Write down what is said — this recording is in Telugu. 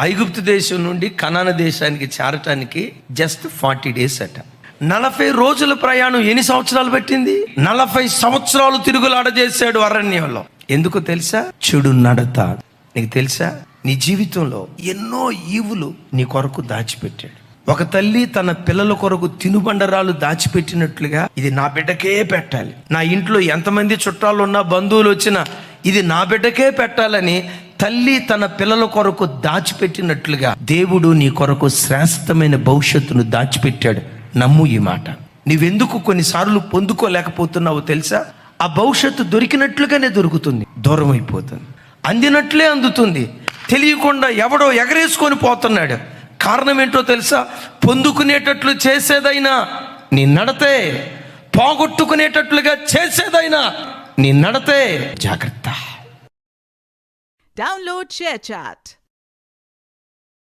ఐగుప్తు దేశం నుండి కనాన దేశానికి చేరటానికి జస్ట్ ఫార్టీ డేస్ అట. నలభై రోజుల ప్రయాణం ఎన్ని సంవత్సరాలు పెట్టింది? నలభై సంవత్సరాలు తిరుగులాడ చేశాడు అరణ్యంలో. ఎందుకు తెలుసా? చెడు నడత. నీకు తెలుసా? నీ జీవితంలో ఎన్నో ఈవులు నీ కొరకు దాచిపెట్టాడు. ఒక తల్లి తన పిల్లల కొరకు తినుబండరాలు దాచిపెట్టినట్లుగా ఇది నా బిడ్డకే పెట్టాలి. నా ఇంట్లో ఎంతమంది చుట్టాలు ఉన్నా బంధువులు వచ్చినా ఇది నా బిడ్డకే పెట్టాలని తల్లి తన పిల్లల కొరకు దాచిపెట్టినట్లుగా దేవుడు నీ కొరకు శ్రేష్టమైన భవిష్యత్తును దాచిపెట్టాడు. నమ్ము ఈ మాట. నీవెందుకు కొన్నిసార్లు పొందుకోలేకపోతున్నావో తెలుసా? ఆ భవిష్యత్తు దొరికినట్లుగానే దొరుకుతుంది. దూరం అయిపోతుంది. అందినట్లే అందుతుంది. తెలియకుండా ఎవడో ఎగరేసుకొని పోతున్నాడు. కారణం ఏంటో తెలుసా? పొందుకునేటట్లు చేసేదైనా నీ నడతే పోగొట్టుకునేటట్లుగా చేసేదైనా నీ నడతే జాగ్రత్త. Download ShareChat.